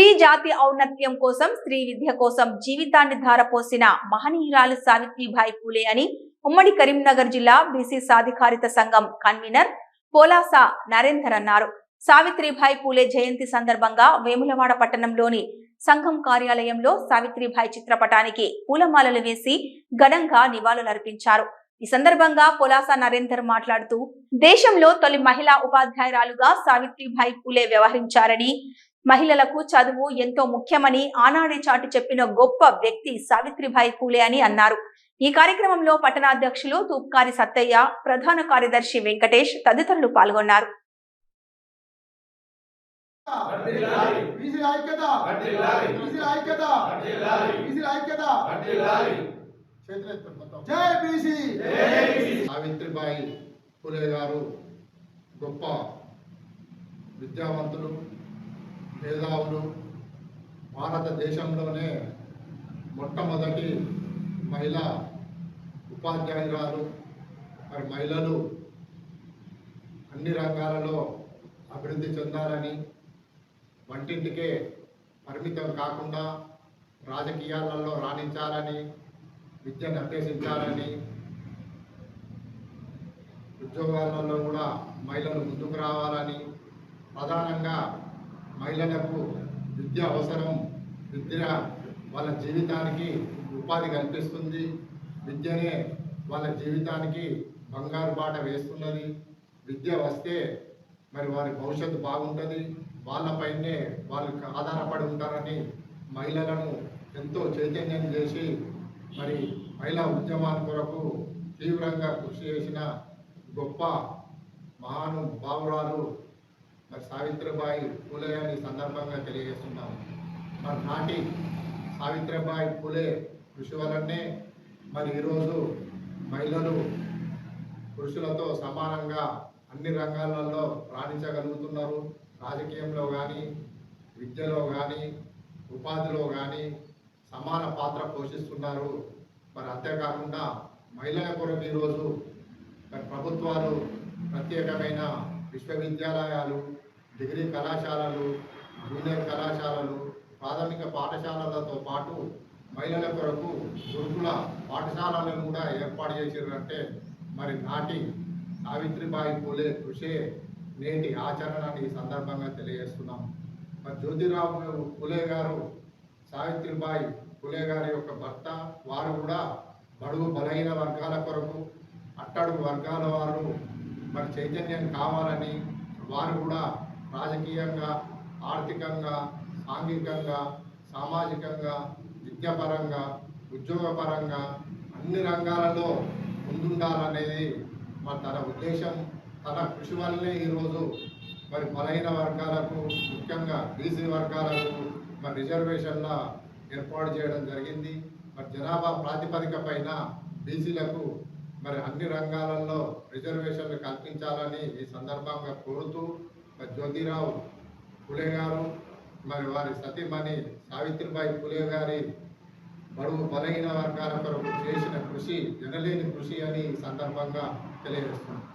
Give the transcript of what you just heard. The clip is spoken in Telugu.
స్త్రీ జాతి ఔన్నత్యం కోసం స్త్రీ విద్య కోసం జీవితాన్ని ధారపోసిన మహనీయురాలు సావిత్రిబాయి పూలే అని ఉమ్మడి కరీంనగర్ జిల్లా బీసీ సాధికారిత సంఘం కన్వీనర్ పోలాసా నరేందర్ అన్నారు. సావిత్రిబాయి పూలే జయంతి సందర్భంగా వేములవాడ పట్టణంలోని సంఘం కార్యాలయంలో సావిత్రిబాయి చిత్రపటానికి పూలమాలలు వేసి ఘనంగా నివాళులర్పించారు. ఈ సందర్భంగా పొలాస నరేందర్ మాట్లాడుతూ దేశంలో తొలి మహిళా ఉపాధ్యాయురాలుగా సావిత్రిబాయి పూలే వ్యవహరించారని మహిళలకు చదువు ఎంతో ముఖ్యమని ఆనాడే చాటి చెప్పిన గొప్ప వ్యక్తి సావిత్రిబాయి పూలే అని అన్నారు. ఈ కార్యక్రమంలో పట్టణాధ్యక్షులు తూప్కారి సత్తయ్య ప్రధాన కార్యదర్శి వెంకటేష్ తదితరులు పాల్గొన్నారు. సావిత్రిబాయి పూలే గారు గొప్ప విద్యావంతులు. మేధావులు భారతదేశంలోనే మొట్టమొదటి మహిళా ఉపాధ్యాయురాలు. మరి మహిళలు అన్ని రంగాలలో అభివృద్ధి చెందాలని వంటింటికే పరిమితం కాకుండా రాజకీయాలలో రాణించాలని విద్యను అభ్యసించాలని ఉద్యోగాలలో కూడా మహిళలు ముందుకు రావాలని ప్రధానంగా మహిళలకు విద్య అవసరం విద్య వాళ్ళ జీవితానికి ఉపాధి కల్పిస్తుంది. విద్యనే వాళ్ళ జీవితానికి బంగారు బాట వేస్తున్నది. విద్య వస్తే మరి వారి భవిష్యత్తు బాగుంటుంది. వాళ్ళపైనే వాళ్ళు ఆధారపడి ఉంటారని మహిళలను ఎంతో చైతన్యం చేసి మరి మహిళా ఉద్యమాల కొరకు తీవ్రంగా కృషి చేసిన గొప్ప మహానుభావురాలు మరి సావిత్రిబాయి పూలే అని సందర్భంగా తెలియజేస్తున్నాము. మరి నాటి సావిత్రిబాయి పూలే కృషి వలనే మరి ఈరోజు మహిళలు పురుషులతో సమానంగా అన్ని రంగాలలో రాణించగలుగుతున్నారు. రాజకీయంలో కానీ విద్యలో కానీ ఉపాధిలో కానీ సమాన పాత్ర పోషిస్తున్నారు. మరి అంతేకాకుండా మహిళల కొరకు ఈరోజు మరి ప్రభుత్వాలు ప్రత్యేకమైన విశ్వవిద్యాలయాలు డిగ్రీ కళాశాలలు జూనియర్ కళాశాలలు ప్రాథమిక పాఠశాలలతో పాటు మహిళల కొరకు గురుకుల పాఠశాలలను కూడా ఏర్పాటు చేసిరంటే మరి నాటి సావిత్రిబాయి పూలే కృషే నేటి ఆచరణని ఈ సందర్భంగా తెలియజేస్తున్నాం. మరి జ్యోతిరావు పూలే గారు సావిత్రిబాయి పూలే గారి యొక్క భర్త వారు కూడా బడుగు బలహీన వర్గాల కొరకు అట్టడుగు వర్గాల వారు మరి చైతన్యం కావాలని వారు కూడా రాజకీయంగా ఆర్థికంగా సాంఘికంగా సామాజికంగా విద్యాపరంగా ఉద్యోగపరంగా అన్ని రంగాలలో ముందుండాలనేది మరి తన ఉద్దేశం. తన కృషి వల్లనే ఈరోజు మరి బలహీన వర్గాలకు ముఖ్యంగా బీసీ వర్గాలకు మరి రిజర్వేషన్ల ఏర్పాటు చేయడం జరిగింది. మరి జనాభా ప్రాతిపదిక పైన బీసీలకు మరి అన్ని రంగాలలో రిజర్వేషన్లు కల్పించాలని ఈ సందర్భంగా కోరుతూ జ్యోతిరావు పులే గారు మరి వారి సతీమణి సావిత్రిబాయి పులే గారి బడుగు బలహీన వర్గాల కొరకు చేసిన కృషి ఎనలేని కృషి అని ఈ సందర్భంగా తెలియజేస్తున్నాం.